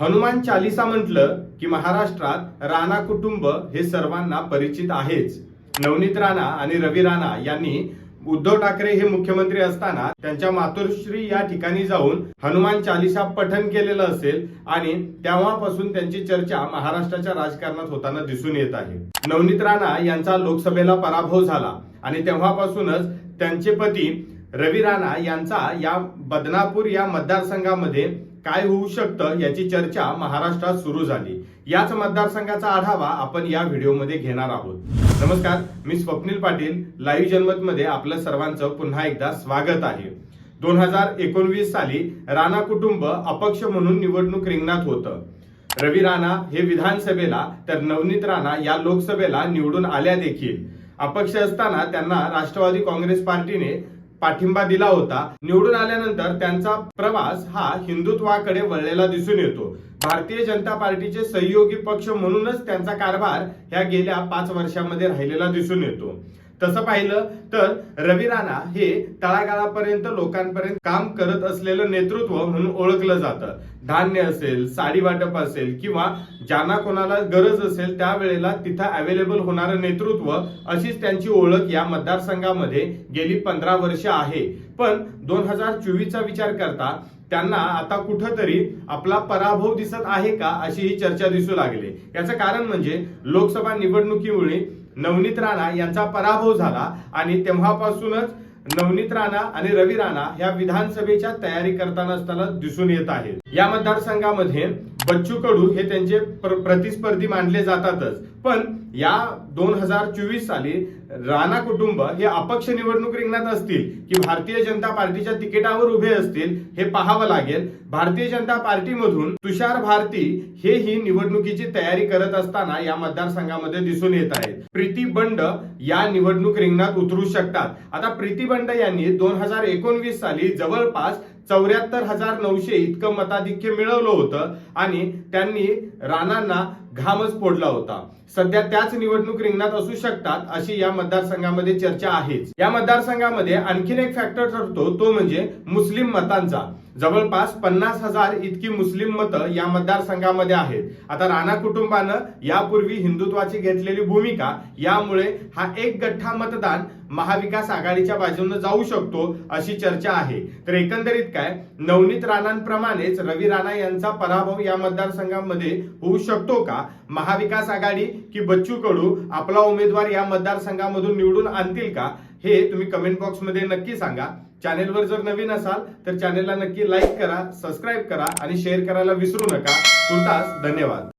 हनुमान चालिसा म्हटलं की महाराष्ट्रात राणा कुटुंब हे सर्वांना परिचित आहेच. नवनीत राणा आणि रवी राणा यांनी उद्धव ठाकरे हे मुख्यमंत्री असताना त्यांच्या मातोश्री या ठिकाणी जाऊन हनुमान चालिसा पठन केलेलं असेल आणि तेव्हापासून त्यांची चर्चा महाराष्ट्राच्या राजकारणात होताना दिसून येत आहे. नवनीत राणा यांचा लोकसभेला पराभव झाला आणि तेव्हापासूनच त्यांचे पती रवी राणा यांचा या बदनापूर या मतदारसंघामध्ये काय होऊ शकतं याची चर्चा महाराष्ट्रात सुरू झाली. याच मतदारसंघाचा आढावा आपण या व्हिडिओमध्ये घेणार आहोत. नमस्कार मी स्वप्नील पाटील लाईव्ह जनमत मध्ये आपलं सर्वांचं पुन्हा एकदा स्वागत आहे. दोन हजार एकोणवीस साली राणा कुटुंब अपक्ष म्हणून निवडणूक रिंगणात होतं. रवी राणा हे विधानसभेला तर नवनीत राणा या लोकसभेला निवडून आल्या देखील अपक्ष असताना त्यांना राष्ट्रवादी काँग्रेस पार्टीने पाठिंबा दिला होता. निवडून आल्यानंतर त्यांचा प्रवास हा हिंदुत्वाकडे वळलेला दिसून येतो. भारतीय जनता पार्टीचे सहयोगी पक्ष म्हणूनच त्यांचा कारभार ह्या गेल्या पाच वर्षामध्ये राहिलेला दिसून येतो. तसं पाहिलं तर रवी राणा हे तळागाळापर्यंत लोकांपर्यंत काम करत असलेलं नेतृत्व म्हणून ओळखलं जातं. धान्य असेल साडी वाटप असेल किंवा ज्यांना कोणाला गरज असेल त्यावेळेला तिथं अवेलेबल होणारं नेतृत्व अशीच त्यांची ओळख या मतदारसंघामध्ये गेली पंधरा वर्ष आहे. पण दोन हजार चोवीसचा विचार करता त्यांना आता कुठंतरी आपला पराभव दिसत आहे का अशी ही चर्चा दिसू लागली. याचं कारण म्हणजे लोकसभा निवडणुकीमुळे नवनीत राणा यांचा पराभव झाला आणि तेव्हापासूनच नवनीत राणा आणि रवी राणा या विधानसभेच्या तयारी करताना असताना दिसून येत आहेत. या मतदारसंघामध्ये बच्चू कडू हे त्यांचे प्रतिस्पर्धी मानले जातातच. पण या दोन हजार चोवीस साली राणा कुटुंब हे अपक्ष निवडणूक रिंगणात असतील की भारतीय जनता पार्टीच्या तिकिटावर उभे असतील हे पाहावं लागेल. भारतीय जनता पार्टीमधून तुषार भारती हे ही निवडणुकीची तयारी करत असताना या मतदारसंघामध्ये दिसून येत आहेत. प्रीती बंड या निवडणूक रिंगणात उतरू शकतात. आता प्रीती बंड यांनी दोन हजार एकोणवीस साली जवळपास चौऱ्याहत्तर हजार नऊशे इतकं मताधिक्य मिळवलं होतं आणि त्यांनी राणांना घामच फोडला होता. सध्या त्याच निवडणूक रिंगणात असू शकतात अशी या मतदारसंघामध्ये चर्चा आहेच. या मतदारसंघामध्ये आणखीन एक फॅक्टर ठरतो तो म्हणजे मुस्लिम मतांचा. जवळपास पन्नास हजार इतकी मुस्लिम मतं या मतदारसंघामध्ये आहेत. आता राणा कुटुंबानं यापूर्वी हिंदुत्वाची घेतलेली भूमिका यामुळे हा एक गठ्ठा मतदान महाविकास आघाडीच्या बाजूने जाऊ शकतो अशी चर्चा आहे. तर एकंदरीत काय नवनीत राणांप्रमाणेच रवी राणा यांचा पराभव या मतदारसंघामध्ये होऊ शकतो का? महाविकास आघाडी की बच्चू कडू आपला उमेदवार या मतदारसंघामधून निवडून आणतील का? हे तुम्ही कमेंट बॉक्समध्ये नक्की सांगा. चॅनेलवर जर नवीन असाल तर चॅनेलला नक्की लाईक करा सबस्क्राईब करा आणि शेअर करायला विसरू नका. तुर्तास धन्यवाद.